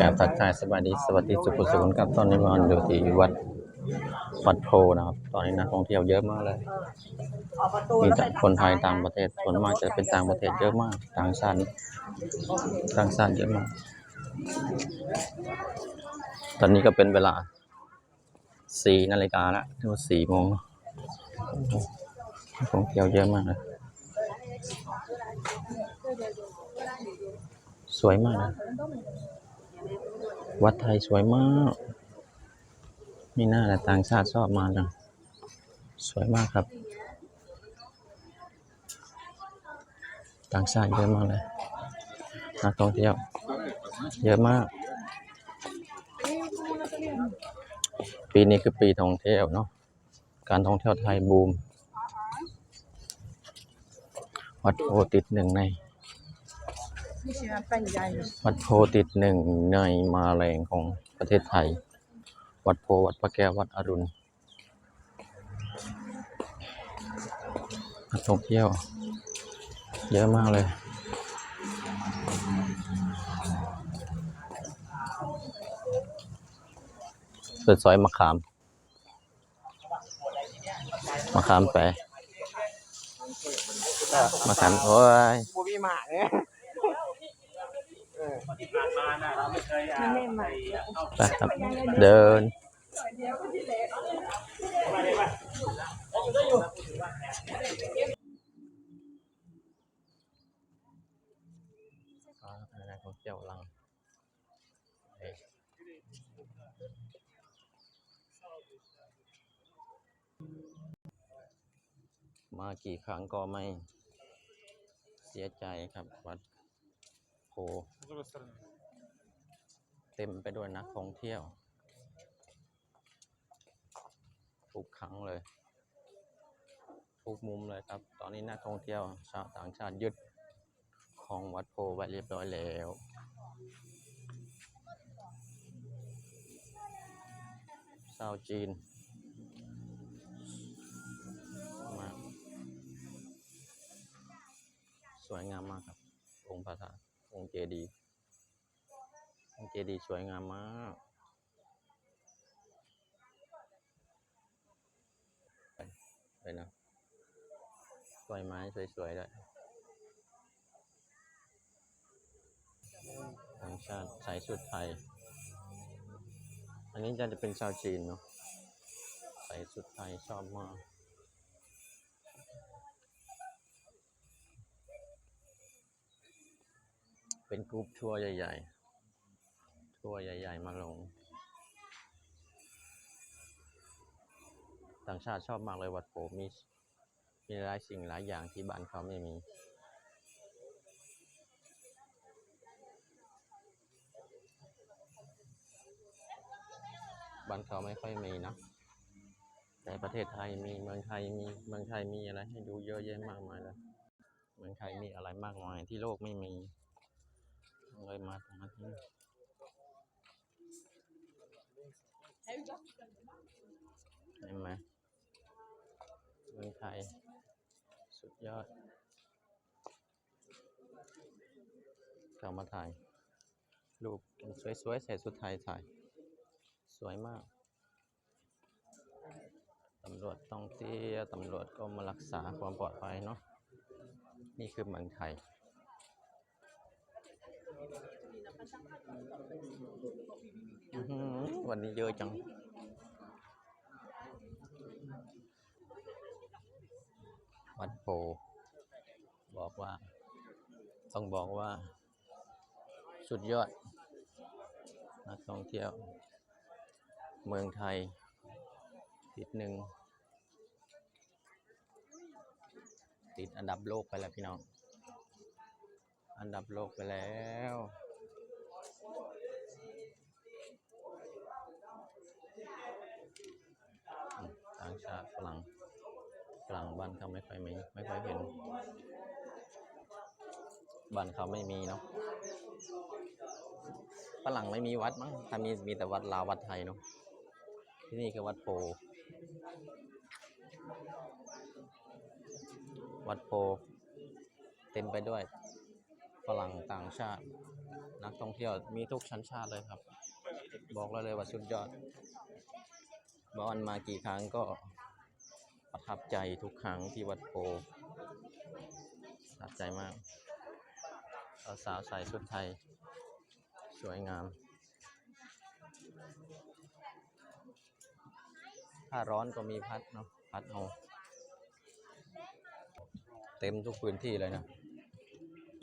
กาบทักทายสวัสดีสวัสดีสุขสุขครับตอนนี้มาอยู่ที่วัดวัดโพนะครับ ตอนนี้นักท่องเที่ยวเยอะมากเลยมีแล้วแต่คนไทยต่างประเทศส่วนมากจะเป็นต่างประเทศเยอะมากต่างชาติต่างชาติเยอะมาก ตอนนี้ก็เป็นเวลาสี่นาฬิกาแล้วถึงสี่โมงนักท่องเที่ยวเยอะมากเลยสวยมากนะ วัดไทยสวยมากนี่น่าแต่ต่างชาติชอบมาจังสวยมากครับ ต่างชาติเยอะมากเลยนักท่องเที่ยวเยอะมาก ปีนี้คือปีท่องเที่ยวเนาะ การท่องเที่ยวไทยบูม วัดโพติดหนึ่งใน วัดโพติดหนึ่งในมาแรงของประเทศไทย วัดโพวัดพระแก้ววัดอรุณนักท่องเที่ยว เยอะมากเลยเปิดซอยมะขาม มะขามแปะมะขามโอ้ยบูมีหมาเนี่ย ไม่ม่ใหม่ไปครับ เดินมากี่ครั้งก็ไม่เสียใจครับวัดโพ เต็มไปด้วยนักท่องเที่ยว ทุกครั้งเลย ทุกมุมเลยครับ ตอนนี้นักท่องเที่ยวชาวต่างชาติยึดของวัดโพไว้เรียบร้อยแล้วชาวจีนมาสวยงามมากครับ องค์พระธาตุองค์เจดีย์ ดีย์สวยงามมากเลยนะสวยไม้สวยๆด้วยต่างชาติใส่ชุดไทย อันนี้จะจะเป็นชาวจีนเนาะใส่ชุดไทยชอบมากเป็นกรุ๊ปทัวร์ใหญ่ ๆ ทัวใหญ่ ๆ มาลง ต่างชาติชอบมากเลยวัดโพมีมีหลายสิ่งหลายอย่างที่บ้านเขาไม่มีบ้านเขาไม่ค่อยมีนะ แต่ประเทศไทยมีเมืองไทยมีเมืองไทยมีอะไรให้ดูเยอะแยะมากมายเลยเมืองไทยมีอะไรมากมายที่โลกไม่มีเลยมาตรงนี้น เห็นไหมเมืองไทย สุดยอดเข้ามาถ่ายรูปกันสวยๆ ใส่สุดไทยถ่าย สวยมาก ตำรวจต้องเที่ยตำรวจก็มารักษาความปลอดภัยเนาะ นี่คือเมืองไทย วันนี้เยอะจัง วัดโพ บอกว่า ต้องบอกว่า สุดยอด นักท่องเที่ยว เมืองไทยติดหนึ่ง ติดอันดับโลกไปแล้วพี่น้อง อันดับโลกไปแล้ว ต่างชาติฝรั่งฝรั่งบ้านเขาไม่ค่อยมีไม่ค่อยเห็น บ้านเขาไม่มีเนาะฝรั่งไม่มีวัดมั้งถ้ามีมีแต่วัดลาววัดไทยเนาะที่นี่คือวัดโพวัดโพเต็มไปด้วยฝรั่งต่างชาติ นักท่องเที่ยวมีทุกชั้นชาติเลยครับ บอกเลยเลยว่าสุดยอด บอลมากี่ครั้งก็ประทับใจทุกครั้งที่วัดโพประทับใจมากสาวใส่ชุดไทย สวยงาม ถ้าร้อนก็มีพัดเนาะพัดเอาเต็มทุกพื้นที่เลยนะ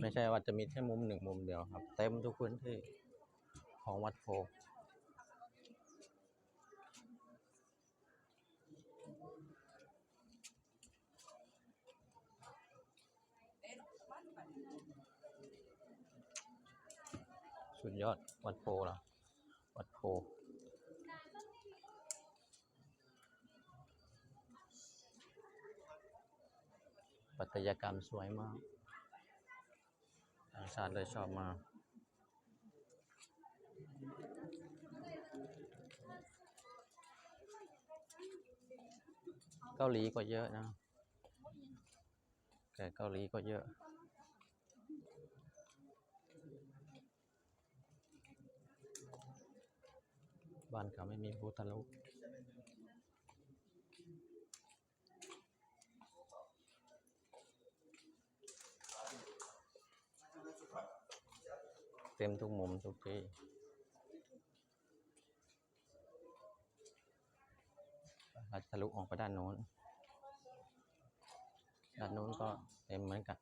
ไม่ใช่ว่าจะมีแค่มุมหนึ่งมุมเดียวครับ เต็มทุกพื้นที่ของวัดโพสุด ยอด วัดโพละวัดโพปัตยกรรมสวยมากต่างชาติเลยชอบมากเกาหลีก็เยอะนะ แต่เกาหลีก็เยอะ บ้านเขาไม่มีพุทธรูปเต็มทุกมุมทุกที่เราจะทะลุออกไปด้านโน้น ด้านโน้นก็เต็มเหมือนกัน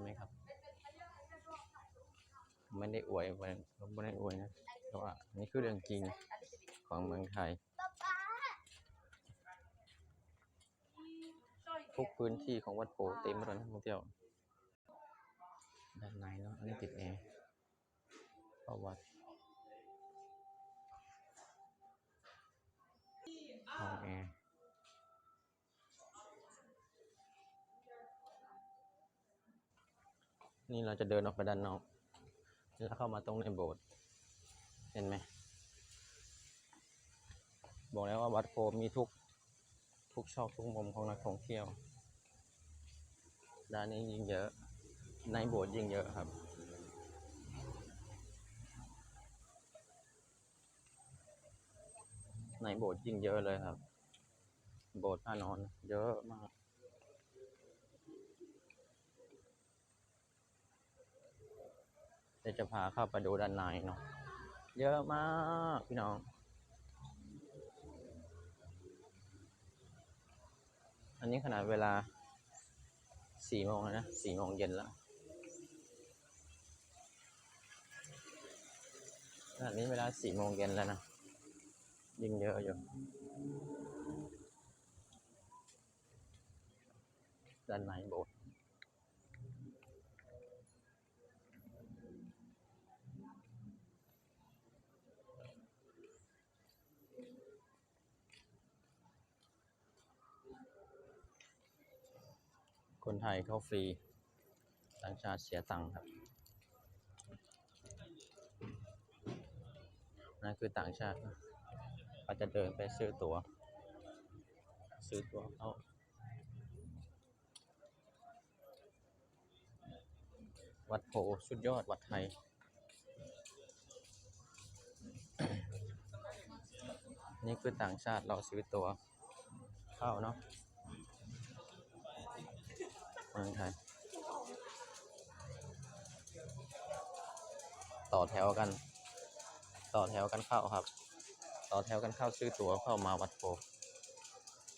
เห็นไหมครับ ไม่ได้อวยไว้ไม่ได้อวยนะเพราะว่านนี่คือเรื่องจริงของเมืองไทย ทุกพื้นที่ของวัดโพเต็มไปด้วยนักท่องเที่ยวด้านในเนาะอันนี้ติดแอร์ประวัติห้องแอร์ นี่เราจะเดินออกไปด้านนอก แล้วเข้ามาตรงในโบสถ์เห็นไหมบอกแล้วว่าวัดโพมีทุกทุกชอบทุกมุมของนักท่องเที่ยว ด้านนี้ยิ่งเยอะ ในโบสถ์ยิ่งเยอะครับ ในโบสถ์ยิ่งเยอะเลยครับ โบสถ์พระนอน เยอะมาก ดี๋ยวจะพาเข้าไปดูด้านในเนาะเยอะมากพี่น้องอันนี้ขนาดเวลาสี่โมงแล้วนะสี่โมงเย็นแล้วขนาดนี้เวลาสี่โมงเย็นแล้วนะยิ่งเยอะอยู่ด้านในโบสถ์ คนไทยเข้าฟรีต่างชาติเสียตังค์ครับนั่นคือต่างชาติเขาจะเดินไปซื้อตัว๋ว ซื้อตั๋วเข้าวัดโพสุดยอดวัดไทย นี่คือต่างชาติเราซื้อตั๋วเข้าเนาะ เมืองไทยต่อแถวกัน ต่อแถวกันเข้าครับ ต่อแถวกันเข้าซื้อตั๋วเข้ามาวัดโพ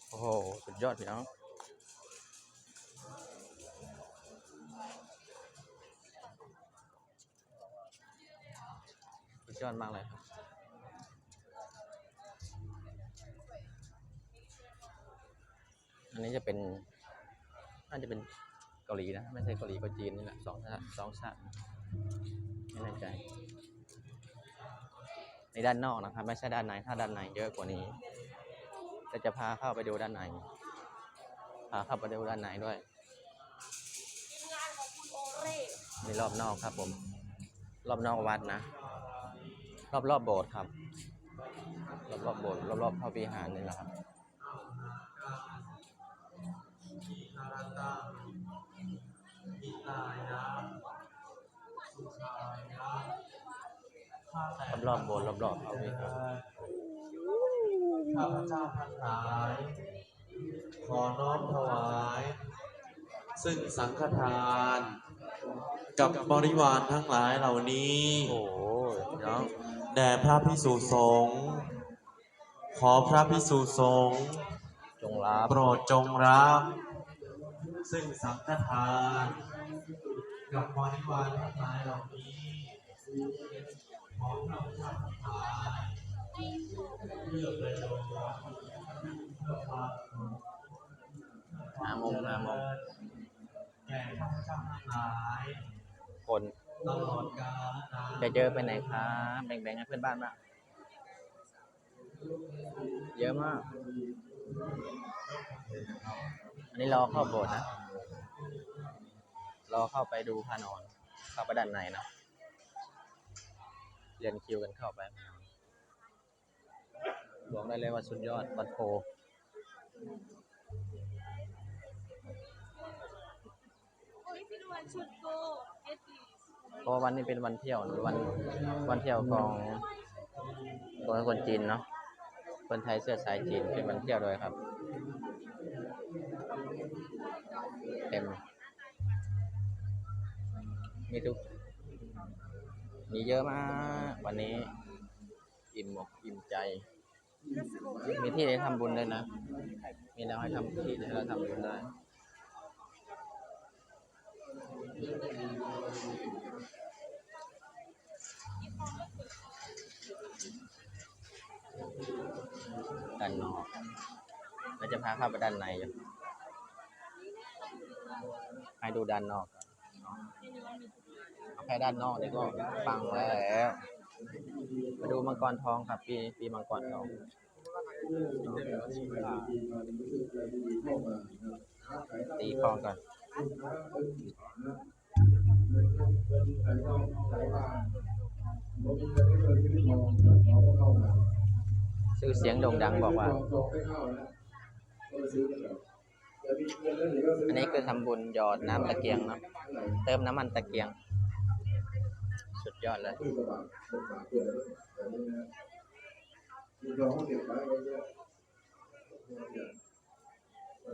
โอ้โห สุดยอดพี่น้องสุดยอดมากเลยครับอันนี้จะเป็นน่าจะเป็นาหลีนะ ไม่ใช่เกาหลีก็จีนนี่แหละสองชาติสองชาติไม่แน่ใจในด้านนอกนะครับ ไม่ใช่ด้านในถ้าด้านในเยอะกว่านี้ก็จะพาเข้าไปดูด้านในพาเข้าไปดูด้านในด้วยนี่รอบนอกครับผม รอบนอกวัดนะ รอบรอบโบสถ์ครับ รอบรอบโบสถ์รอบๆพระวิหารนี่แหละครับ รอบๆโบสถ์รอบๆพระวิหารข้าพเจ้าทั้งหลาย ขอน้อมถวาย ซึ่งสังฆทาน กับบริวารทั้งหลายเหล่านี้โอ้ยเนาะแด่พระพิสุสงฆ์ขอพระพิสุสงฆ์จงรับโปรดจงรับ ซึ่งสังฆทาน กับบริวารทั้งหลายเหล่านี้ขอพระเจ้าทั้งหลายเพื่อประโยชน์เพื่อความสุขหามงหามงแก่ข้าพเจ้าทั้งหลายคนตลอดกาลจะเจอไปไหนครับแบ่งๆให้เพื่อนบ้านบ้างเยอะมาก อันนี้รอเข้าโบสถ์นะ รอเข้าไปดูพระนอน เข้าไปด้านในเนาะเรียนคิวกันเข้าไปบอกได้เลยว่าสุดยอดวัดโพ Everyone should go at least. เพราะวันนี้เป็นวันเที่ยวนะวันวันเที่ยวของของคนจีนเนาะคนไทยเสื้อสายจีนเป็นวันเที่ยวด้วยครับเต็ม มีทุก มีเยอะมาก วันนี้ อิ่มอกอิ่มใจ มีที่ให้ทำบุญด้วยนะ มีแล้วให้ทำที่ให้เราทำบุญได้ด้านนอกเราจะพาเข้าไปด้านในอยู่ให้ดูด้านนอกก่อน แค่ด้านนอกนี่ก็ปังแล้วมาดูมังกรทองครับ ปีปีมังกรทองตีคลองก่อนชื่อเสียงโด่งดังบอกว่า อันนี้คือทำบุญหยอดน้ำตะเกียงเนาะเติมน้ำมันตะเกียง ดยอดเลย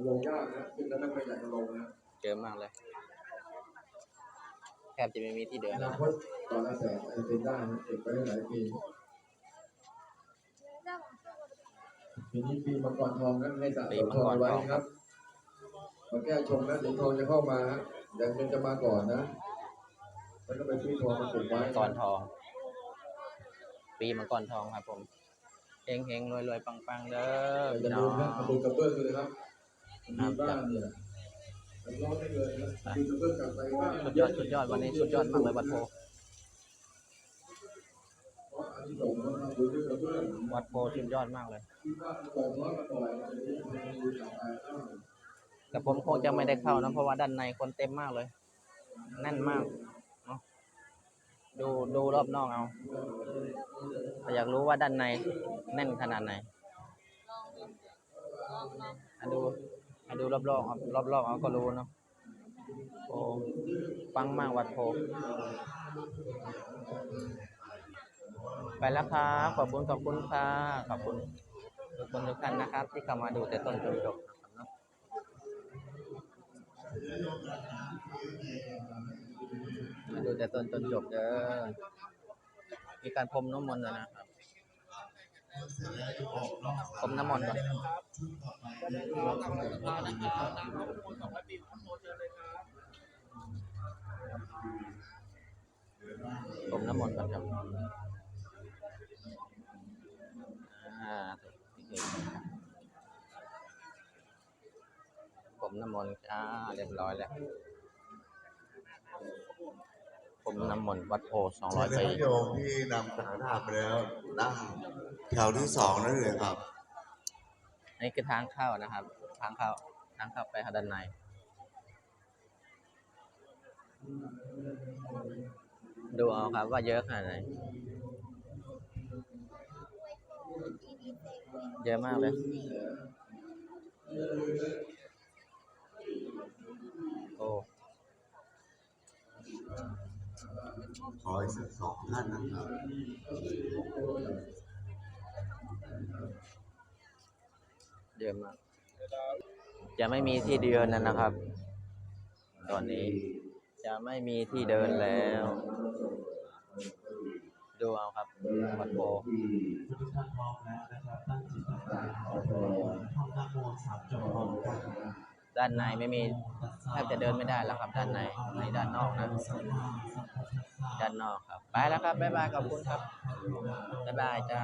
ลงยากนะขึ้นแล้วไม่ค่อยอยากจะลงนะเจอมากเลยแทบจะไม่มีที่เดินอแล้นาวคตตอนละแสนอาจจะเป็นได้นะเก็บไว้ได้หลายปีปีนี้ปีมังกรทองนั้นให้สะสมทองไว้ครับมาแก้ชงนะถึงทองจะเข้ามาฮะเดี๋ยวมันจะมาก่อนนะ แล้วก็ไปซื้อทองมาปลูกไว้มังกรทอง ปีมังกรทองครับผมเฮงเฮงรวยรวยปังปังๆเด้ออย่าพี่น้ลือมนะงทำบุญกระเบื้องเลยครับมีบ้านเนี่ยมันร้อนได้เลยนะมีกระเบื้องกลับไปบ้านสุดยอดสุดยอดวันนี้สุดยอดมากเลยวัดโพเพราะอันนี้ส่งมาทำบุญด้วยกระเบื้องวัดโพสุดยอดมากเลย ที่บ้านก่อนร้อนมาก่อนอันนี้มันมีกลับไปอ้าวแต่ผมคงจะไม่ได้เข้านะเพราะว่าด้านในคนเต็มมากเลยแน่นมากเนาะ ดูดูรอบนอกเอาอยากรู้ว่าด้านในแน่นขนาดไหนอะดูอะดูรอบๆเอารอบเอาก็รู้เนาะโอ้ปังมากวัดโพไปแล้วครับขอบคุณขอบคุณค่ะขอบคุณทุกคนทุกท่านนะครับ ที่เข้ามาดูแต่ต้นจนจบนะครับเนาะ มาดูแต่ต้นจนจบเด้อมีการพรมน้ำมนต์ด้วนะครับพรมน้ำมนต์ก่อนพรมน้ำมนต์ก่อนครับอ่าผมน้ำมนต์จ้าเรียบร้อยแล้ว มน้ำมนต์วัดโพสองร้อยใช่ปีไหมครับโยมที่นำสังฆทานไปแล้วนั่งแถวที่สองนั่นเลยครับอันนี้คือทางเข้านะครับ ทางเข้าทางเข้าไปหาด้านในดูเอาครับว่าเยอะขนาดไหนเยอะมากเลยโอ้ ขออีกสักสองท่านนะครับเยอะมาจะไม่มีที่เดินนะนะครับ ตอนนี้จะไม่มีที่เดินแล้ว ดูเอาครับวัดโพท่านพร้อมแล้วนะครับตั้งจิตตั้งใจท่องนโมสามจบพร้อมกัน ด้านในไม่มีแทบจะเดินไม่ได้แล้วครับ ด้านในในด้านนอกนะด้านนอกครับ ไปแล้วครับบ๊ายบายขอบคุณครับบ๊ายบายจ้า